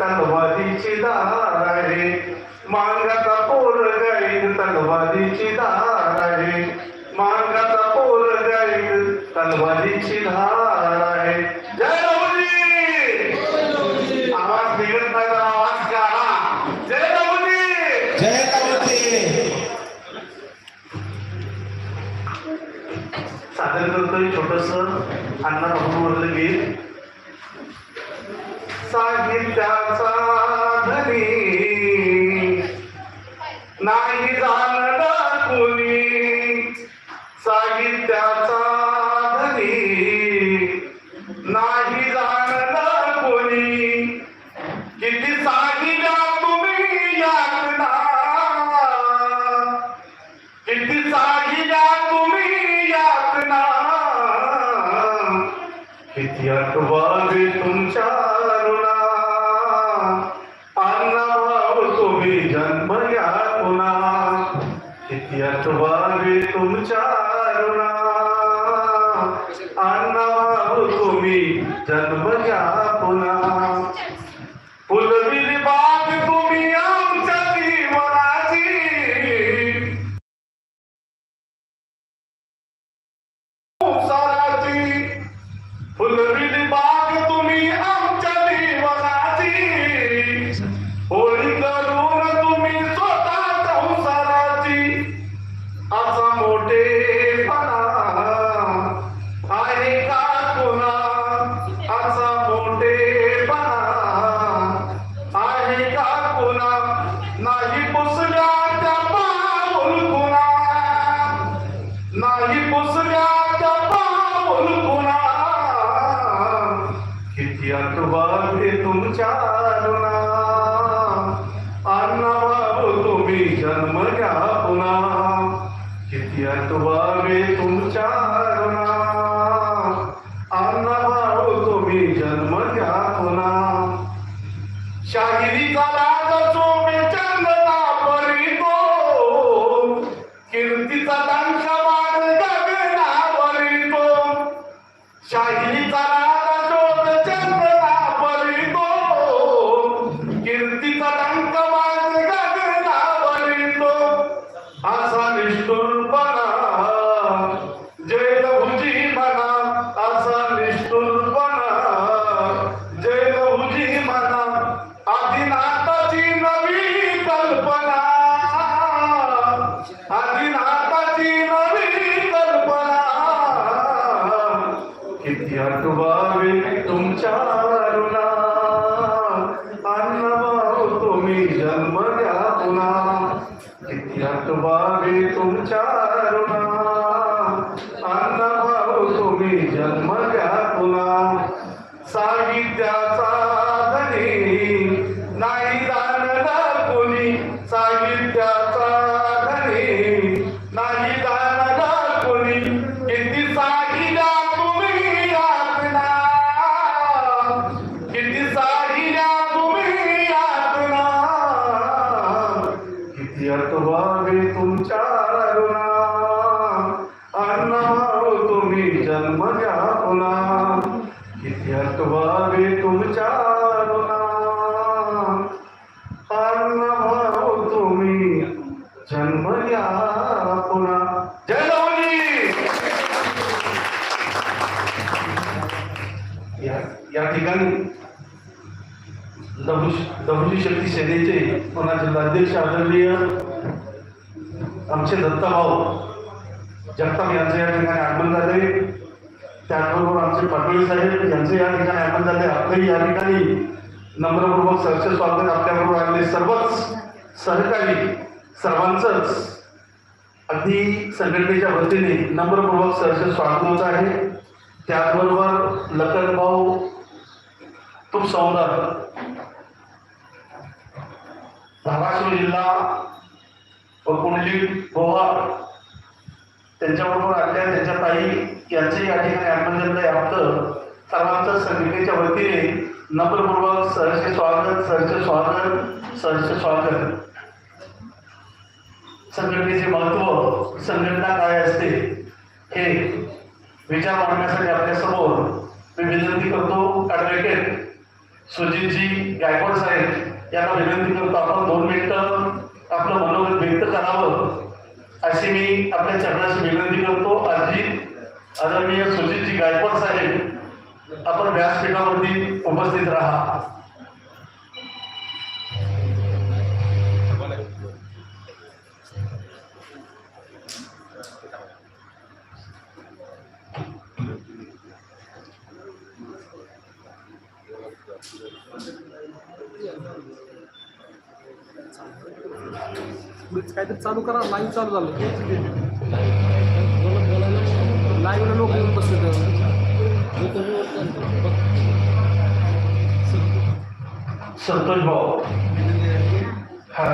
तलवारीची दार आहे. मांगाचा पोर गाईन तलवारीची धार आहे. मांगाचा पोर गाईन तलवारीची धार नाही किती आठवावे तुमच्या ऋणा अण्णा भाऊ तुम्ही जन्म घ्या पुन्हा असा आठवावे तुमच्या ऋणा Vida तुमच्या तुम्ही जन्म घ्या पुन्हा जय या या ठिकाणी दहुश शक्ती सेनेचे पुन्हा जिल्हाध्यक्ष आदरणीय आमचे दत्ताभाऊ जगताप यांचं या ठिकाणी आगमन झाले त्याचबरोबर आमचे पटोळे साहेब यांचे या ठिकाणी आगमन झाले आपलंही या ठिकाणी नम्रपूर्वक सरचे स्वागत आपल्याबरोबर आलेले सर्वच सहकारी सर्वांचंच अगदी संघटनेच्या वतीने नम्रपूर्वक सरचे स्वागत होत आहे. त्याचबरोबर लखनभाऊ तूप सौंदर धाराशिव जिल्हा व कुंडली बोहार त्यांच्याबरोबर आल्या त्यांच्या ताई यांचे या ठिकाणी आगमन झालेलं आपलं सर्वांचं संघटनेच्या वतीने नम्रपूर्वक सहर्ष स्वागत सहर्ष स्वागत सहर्ष स्वागत. संघटनेचे महत्त्व संघटना काय असते हे विचार मांडण्यासाठी आपल्यासमोर मी विनंती करतो. ॲडव्होकेट सुजितजी गायकवाड साहेब यांना विनंती करतो आपण दोन मिनिटं आपलं मनोगत व्यक्त करावं. अशी मी आपल्या चरणाशी विनंती करतो. आजी आदरणीय सुजितजी गायकवाड साहेब आपण व्यासपीठावरती उपस्थित राहा. काहीतरी चालू करा लाईव्ह चालू झालं. लाईव्हला लोक येऊन बसले संतोष भाऊ. हा.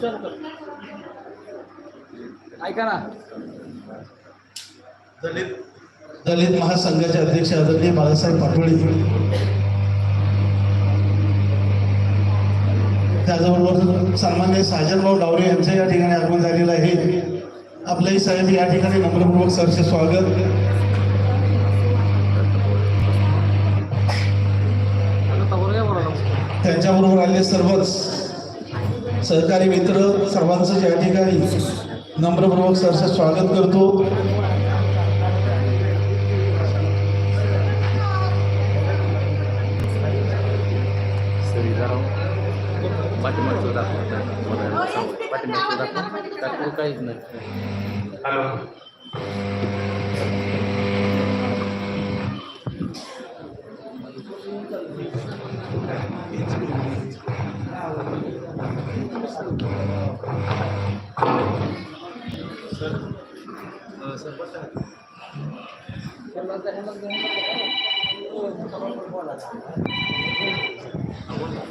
चालू ऐका ना. दलित दलित महासंघाचे अध्यक्ष आदरणीय बाळासाहेब पाटोळे. त्याचबरोबर सन्मान्य साजनभाऊ डावरे यांचं या ठिकाणी आगमन झालेलं आहे. आपलंही साहेब या ठिकाणी नम्रपूर्वक सरचे स्वागत. त्यांच्याबरोबर आलेले सर्वच सहकारी मित्र सर्वांचं या ठिकाणी नम्रपूर्वक सरचं स्वागत करतो. benar. Halo. Sir,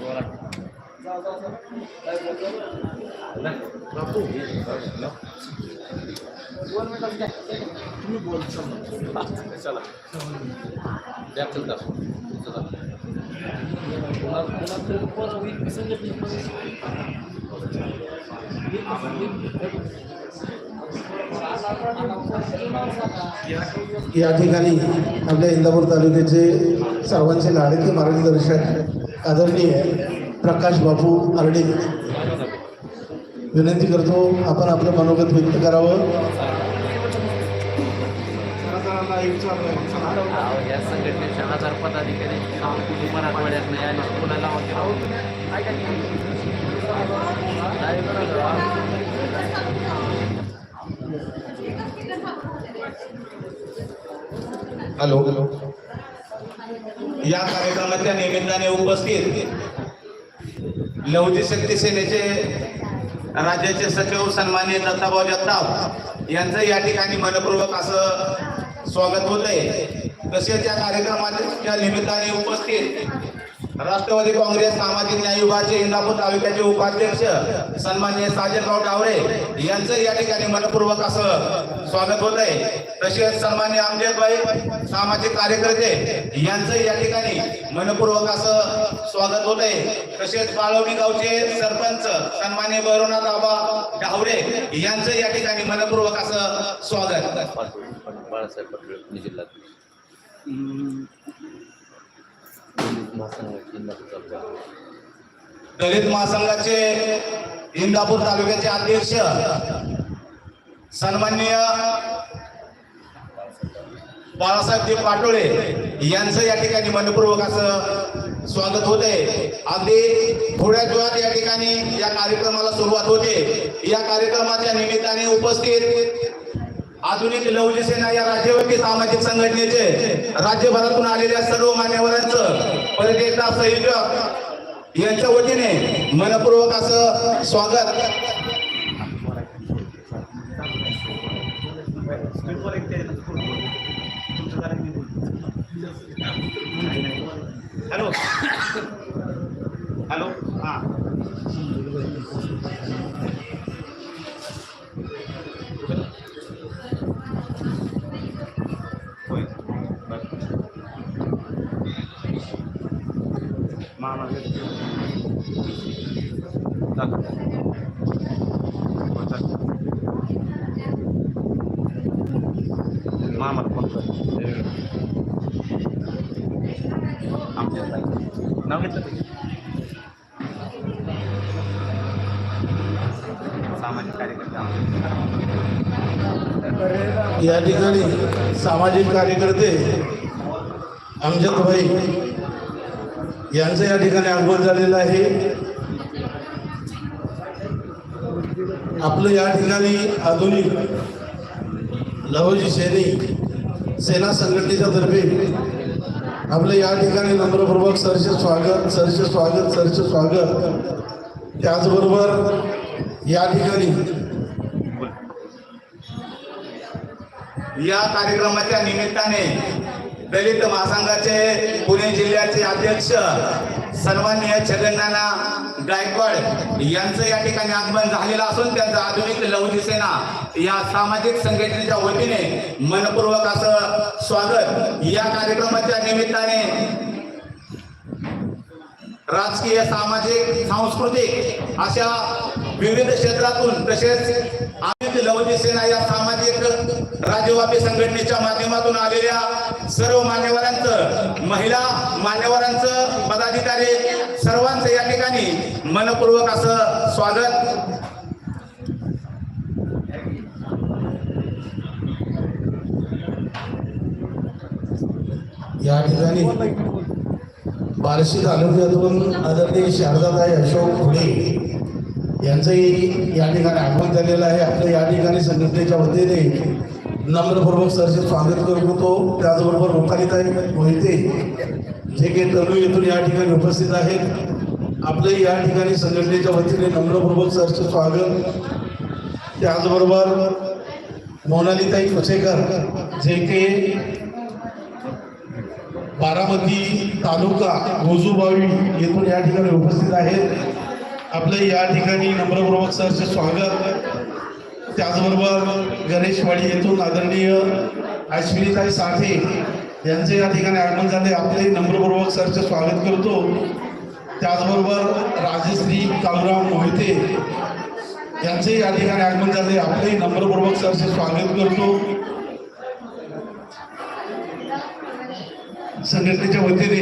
uh. चला या ठिकाणी आपल्या इंदापूर तालुक्याचे सर्वांचे लाडके मार्गदर्शक आदरणीय प्रकाश बापू आरडे. विनंती करतो आपण आपलं मनोगत व्यक्त करावं. अहो, या संघटनेच्या हजार पदाधिकारी कुठे मराठवाड्यात नाही आणि कुणाला हॅलो. या कार्यक्रमाच्या निमित्ताने उपस्थित लवजी शक्ती सेनेचे राज्याचे सचिव सन्मान्य दत्ताभाऊ जगताप यांचं या ठिकाणी मनपूर्वक असं स्वागत होत आहे तसेच या कार्यक्रमाच्या निमित्ताने उपस्थित राष्ट्रवादी काँग्रेस सामाजिक न्याय विभागाचे इंदापूर तालुक्याचे उपाध्यक्ष सन्मान्य साजनराव डावरे यांचं या ठिकाणी मनपूर्वक असं स्वागत होत आहे तसेच सन्मान्य अमजदभाई सामाजिक कार्यकर्ते यांचं या ठिकाणी मनपूर्वक असं स्वागत होत आहे तसेच बाळवणी गावचे सरपंच सन्मान्य भैरवनाथ आबा डावरे यांचं या ठिकाणी मनपूर्वक असं स्वागत. बाळासाहेब पाटोळे दलित महासंघाची दलित महासंघाचे इंदापूर तालुक्याचे अध्यक्ष सन्माननीय बाळासाहेबजी पाटोळे यांचं या ठिकाणी मनपूर्वक असं स्वागत होते. अगदी थोड्याच वेळात या ठिकाणी या कार्यक्रमाला सुरुवात होते. या कार्यक्रमाच्या निमित्ताने उपस्थित आधुनिक लवजी सेना या राज्यव्यापी सामाजिक संघटनेचे राज्यभरातून आलेल्या सर्व मान्यवरांचं परत एकदा संयोजक यांच्या वतीने मनपूर्वक असं स्वागत. हॅलो. नाव सामाजिक कार्यकर्ते या ठिकाणी सामाजिक कार्यकर्ते अमजद भाई यांचं या ठिकाणी आगमन झालेलं आहे. आपलं या ठिकाणी आधुनिक लवजी सैनिक सेना संघटनेच्या तर्फे आपलं या ठिकाणी नम्रपूर्वक सरचे स्वागत सरचे स्वागत सरचे स्वागत. त्याचबरोबर या ठिकाणी या कार्यक्रमाच्या निमित्ताने दलित महासंघाचे पुणे जिल्ह्याचे अध्यक्ष सन्माननीय छगननाना गायकवाड यांचं या ठिकाणी आगमन झालेलं असून त्यांचं आधुनिक लहुजी सेना या सामाजिक संघटनेच्या वतीने मनपूर्वक असं स्वागत. या कार्यक्रमाच्या निमित्ताने राजकीय सामाजिक सांस्कृतिक अशा विविध क्षेत्रातून तसेच आम्ही लवजी सेना या सामाजिक राज्यव्यापी संघटनेच्या माध्यमातून आलेल्या सर्व मान्य महिला मान्यवरांचं पदाधिकारी सर्वांचं या ठिकाणी मनपूर्वक असं स्वागत. या ठिकाणी बार्शी तालुक्यातून आदरणीय शारदाताई अशोक फुले यांचंही या ठिकाणी आगमन झालेलं आहे. आपल्या या ठिकाणी संघटनेच्या वतीने नम्रपूर्वक सरचे स्वागत करत होतो. त्याचबरोबर रुपालीताई मोहिते जे काही तरुण येथून या ठिकाणी उपस्थित आहेत. आपले या ठिकाणी संघटनेच्या वतीने नम्रपूर्वक सरचं स्वागत. त्याचबरोबर मोनालीताई कुसेकर जे के बारामती तालुका गोजूबावी येथून या ठिकाणी उपस्थित आहेत. आपलं या ठिकाणी नम्रपूर्वक सरचे स्वागत. त्याचबरोबर गणेशवाडी येथून आदरणीय अश्विनीताई साठे यांचे या ठिकाणी आगमन झाले. आपले नम्रपूर्वक सरचे स्वागत करतो. त्याचबरोबर राजश्री कालुराम मोहिते यांचे या ठिकाणी आगमन झाले. आपलंही नम्रपूर्वक सरचे स्वागत करतो. संघटनेच्या वतीने.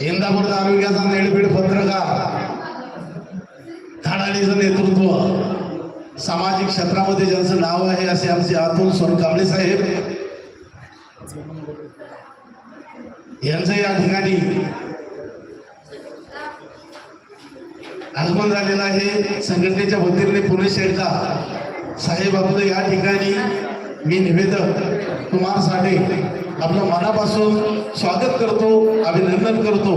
इंदापूर तालुक्याचा नेडबीड पत्रकार? धाडाडीचं नेतृत्व. सामाजिक क्षेत्रामध्ये ज्यांचं नाव आहे असे आमचे अतुल सोनकांबळे साहेब. यांचं या ठिकाणी आगमन झालेलं आहे. संघटनेच्या वतीने पुणे शहरचा साहेब आपलं या ठिकाणी मी निवेदक कुमार साठे आपलं मनापासून स्वागत करतो अभिनंदन करतो.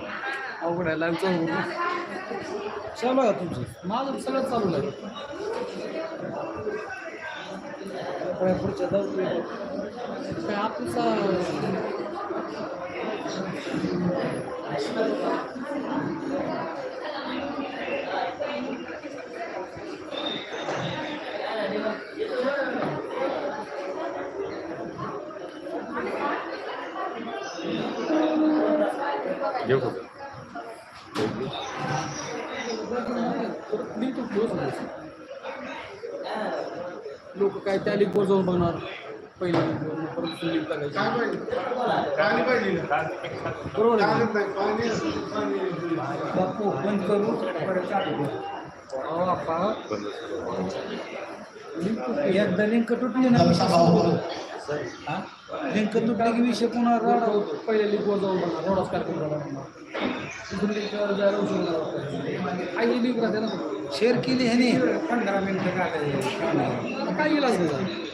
अवघड आहे लाईव्ह चालू चालू आहे तुमचं. माझं सगळं चालू आहे. काय पुढच्या जाऊ काय आपलं लोक काय त्या लिंकवर जाऊन बघणार पहिल्या लिंकवर परत लिंक टाकायची बरोबर? बापू बंद करू. परत चालू. एकदा लिंक तुटली ना. हा? लिंक तुटली की विषय पुन्हा राडा? होतो पहिल्या लिंकवर जाऊन बघणार एवढाच कार्यक्रम झाला दुसऱ्या लिंकवर जायला उशीर आई लिंक राहते ना शेअर केली ह्याने. पंधरा मिनिटं काय इलाज नाही